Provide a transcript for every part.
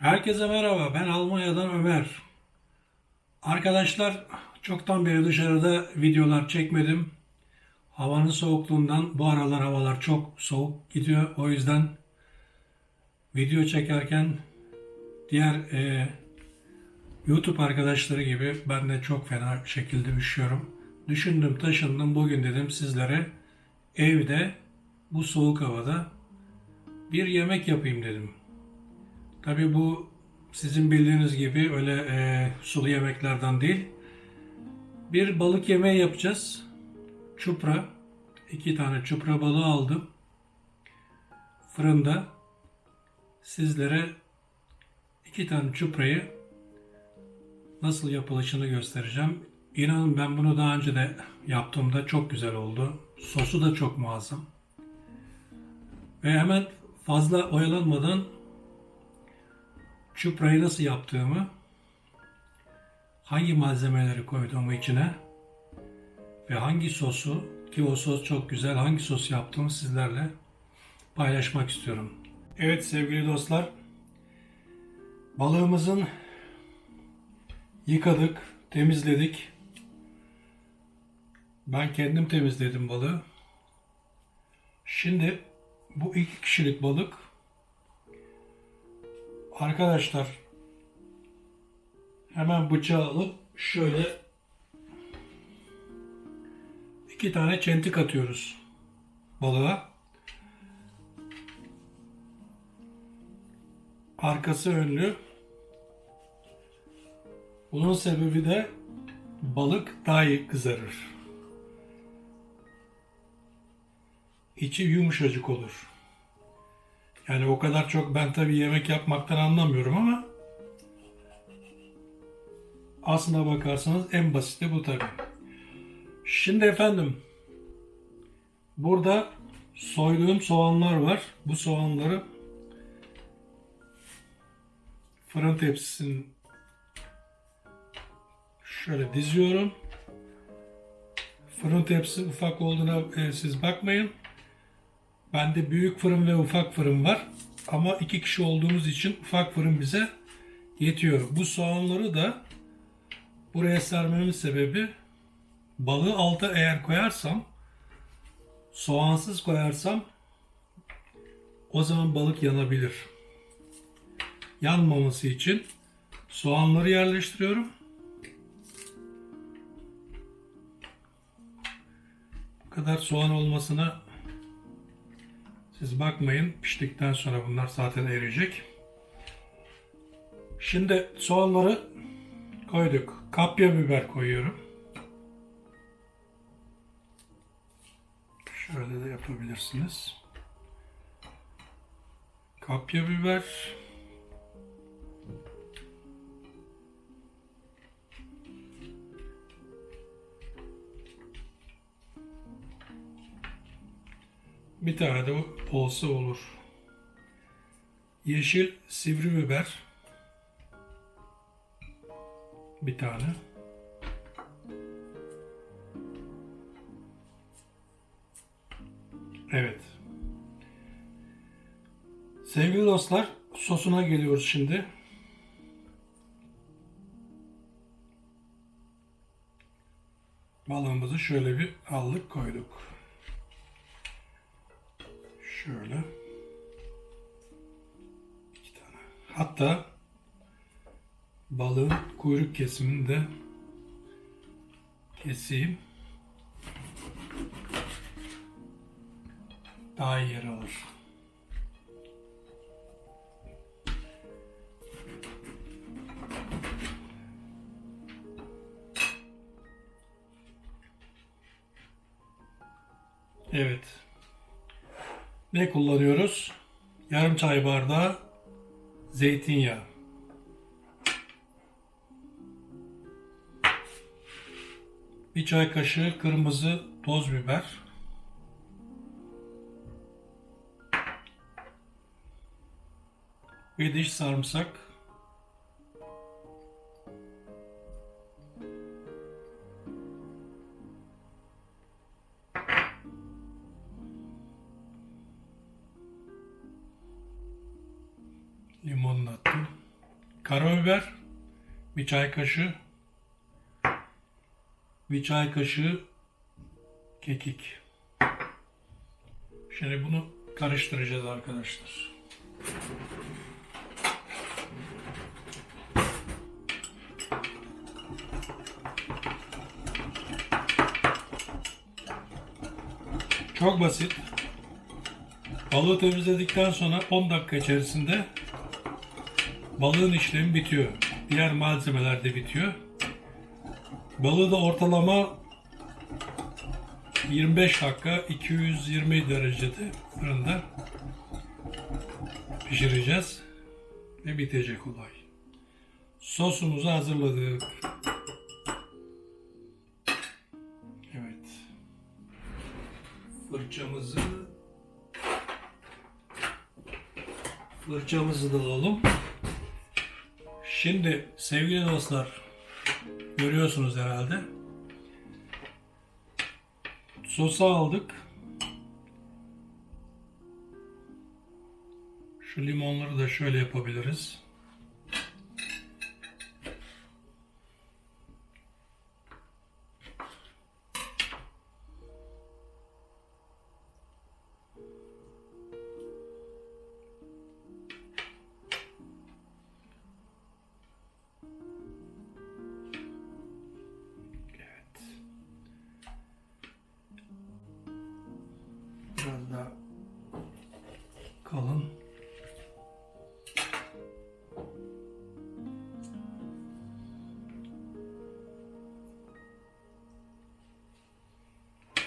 Herkese merhaba. Ben Almanya'dan Ömer. Arkadaşlar çoktan beri dışarıda videolar çekmedim. Havanın soğukluğundan bu aralar havalar çok soğuk gidiyor. O yüzden video çekerken diğer e, YouTube arkadaşları gibi ben de çok fena şekilde üşüyorum. Düşündüm taşındım bugün dedim sizlere evde bu soğuk havada bir yemek yapayım dedim. Tabii bu sizin bildiğiniz gibi öyle e, sulu yemeklerden değil. Bir balık yemeği yapacağız. Çupra. iki tane çupra balığı aldım. Fırında sizlere iki tane çuprayı nasıl yapılışını göstereceğim. İnanın ben bunu daha önce de yaptığımda çok güzel oldu. Sosu da çok muazzam. Ve hemen fazla oyalanmadan çuprayı nasıl yaptığımı, hangi malzemeleri koyduğumu içine ve hangi sosu ki o sos çok güzel hangi sos yaptığımı sizlerle paylaşmak istiyorum. Evet sevgili dostlar balığımızın yıkadık, temizledik. Ben kendim temizledim balığı. Şimdi bu iki kişilik balık Arkadaşlar hemen bıçağı alıp şöyle iki tane çentik atıyoruz balığa. Arkası önlü. Bunun sebebi de balık daha iyi kızarır. İçi yumuşacık olur. Yani o kadar çok ben tabii yemek yapmaktan anlamıyorum ama aslına bakarsanız en basiti bu tabii. Şimdi efendim burada soyduğum soğanlar var. Bu soğanları fırın tepsisinin şöyle diziyorum. Fırın tepsisi ufak olduğuna e, siz bakmayın. Bende büyük fırın ve ufak fırın var. Ama iki kişi olduğumuz için ufak fırın bize yetiyor. Bu soğanları da buraya sermemin sebebi balığı alta eğer koyarsam soğansız koyarsam o zaman balık yanabilir. Yanmaması için soğanları yerleştiriyorum. Bu kadar soğan olmasına siz bakmayın piştikten sonra bunlar zaten eriyecek. Şimdi soğanları koyduk. Kapya biber koyuyorum. Şöyle de yapabilirsiniz. Kapya biber. Bir tane de olsa olur. Yeşil sivri biber. Bir tane. Evet. Sevgili dostlar, sosuna geliyoruz şimdi. Balığımızı şöyle bir aldık koyduk. Şöyle. iki tane. Hatta balığın kuyruk kesimini de keseyim. Daha iyi yer alır. Ne kullanıyoruz? Yarım çay bardağı zeytinyağı. Bir çay kaşığı kırmızı toz biber. Bir diş sarımsak. Limonunu attım. karabiber, bir çay kaşığı, bir çay kaşığı kekik. Şimdi bunu karıştıracağız arkadaşlar. Çok basit. Balığı temizledikten sonra 10 dakika içerisinde balığın işlemi bitiyor. Diğer malzemeler de bitiyor. Balığı da ortalama 25 dakika 220 derecede fırında pişireceğiz ve bitecek olay. Sosumuzu hazırladık. Evet. Fırçamızı fırçamızı da alalım. Şimdi sevgili dostlar görüyorsunuz herhalde. Sosu aldık. Şu limonları da şöyle yapabiliriz. Daha kalın.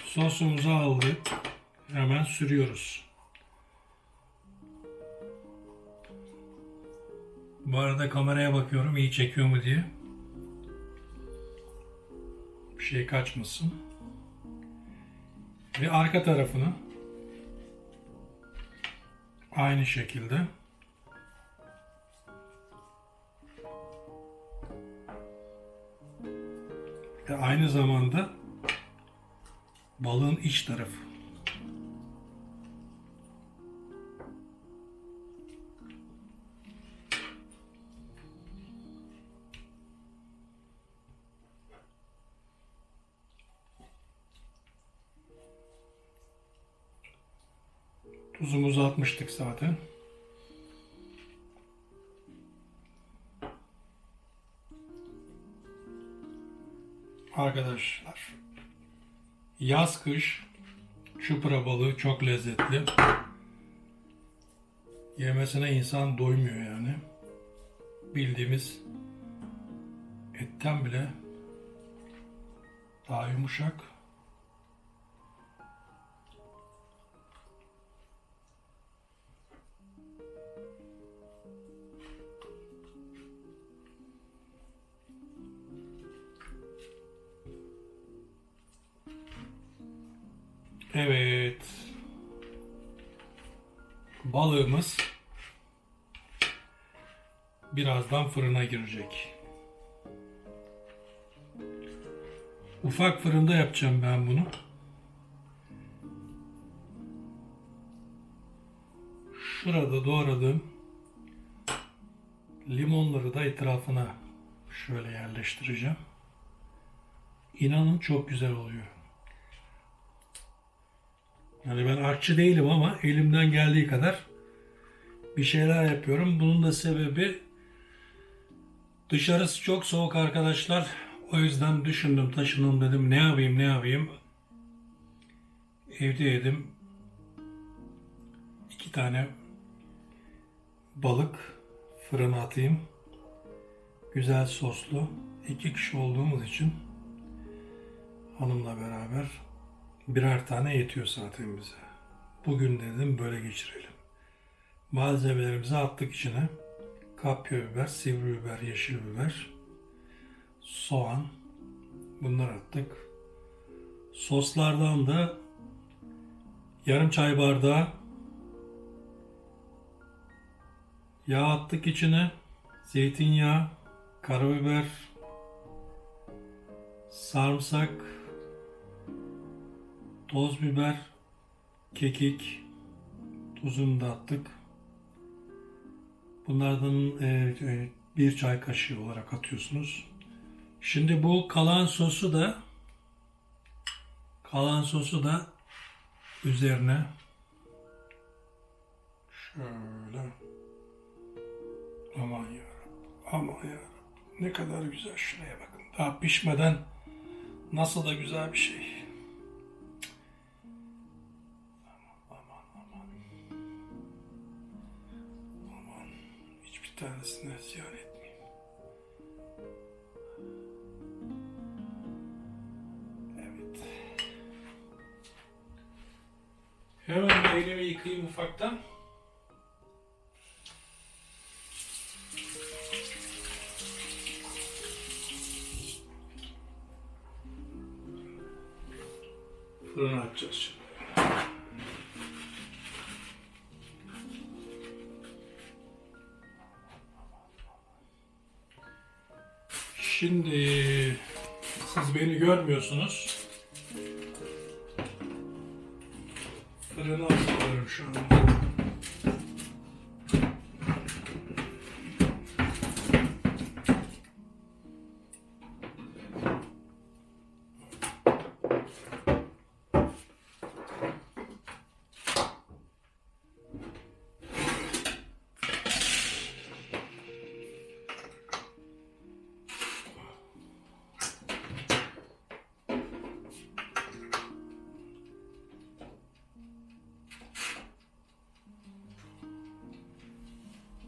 Sosumuzu aldık. Hemen sürüyoruz. Bu arada kameraya bakıyorum iyi çekiyor mu diye. Bir şey kaçmasın. Ve arka tarafını aynı şekilde ve aynı zamanda balığın iç tarafı. Tuzumuzu atmıştık zaten. Arkadaşlar yaz kış çupra balığı çok lezzetli. Yemesine insan doymuyor yani. Bildiğimiz etten bile daha yumuşak. Evet. Balığımız birazdan fırına girecek. Ufak fırında yapacağım ben bunu. Şurada doğradığım limonları da etrafına şöyle yerleştireceğim. İnanın çok güzel oluyor. Yani ben artçı değilim ama elimden geldiği kadar bir şeyler yapıyorum. Bunun da sebebi dışarısı çok soğuk arkadaşlar. O yüzden düşündüm, taşındım dedim ne yapayım, ne yapayım. Evde yedim. İki tane balık fırına atayım. Güzel soslu. İki kişi olduğumuz için hanımla beraber birer tane yetiyor zaten bize. Bugün dedim böyle geçirelim. Malzemelerimizi attık içine. Kapya biber, sivri biber, yeşil biber, soğan. Bunları attık. Soslardan da yarım çay bardağı yağ attık içine. Zeytinyağı, karabiber, sarımsak, toz biber, kekik, tuzunu da attık. Bunlardan e, e, bir çay kaşığı olarak atıyorsunuz. Şimdi bu kalan sosu da kalan sosu da üzerine şöyle aman ya aman ya ne kadar güzel şuraya bakın daha pişmeden nasıl da güzel bir şey tanesine ziyan etmeyeyim evet Hemen elimi yıkayayım ufaktan. Fırına atacağız şimdi. Şimdi siz beni görmüyorsunuz.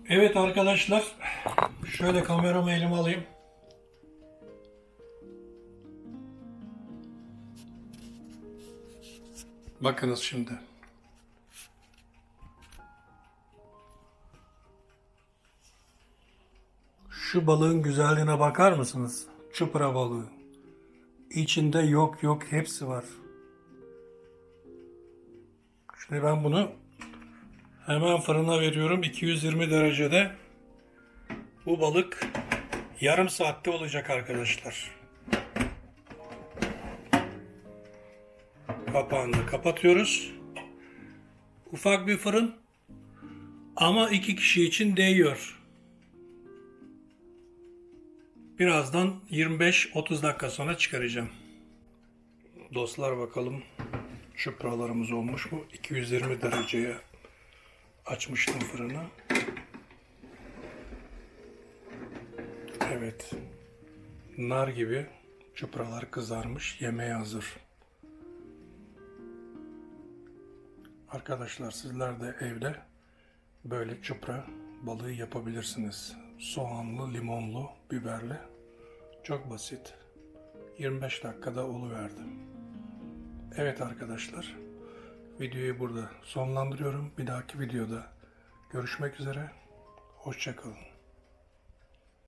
Evet arkadaşlar, şöyle kameramı elime alayım. Bakınız şimdi. Şu balığın güzelliğine bakar mısınız? Çupra balığı. İçinde yok yok hepsi var. Şimdi ben bunu Hemen fırına veriyorum 220 derecede. Bu balık yarım saatte olacak arkadaşlar. Kapağını kapatıyoruz. Ufak bir fırın ama iki kişi için değiyor. Birazdan 25-30 dakika sonra çıkaracağım. Dostlar bakalım çupralarımız olmuş mu? 220 dereceye açmıştım fırını. Evet. Nar gibi çupralar kızarmış. Yemeğe hazır. Arkadaşlar sizler de evde böyle çupra balığı yapabilirsiniz. Soğanlı, limonlu, biberli. Çok basit. 25 dakikada oluverdi. Evet arkadaşlar. Videoyu burada sonlandırıyorum. Bir dahaki videoda görüşmek üzere. Hoşçakalın.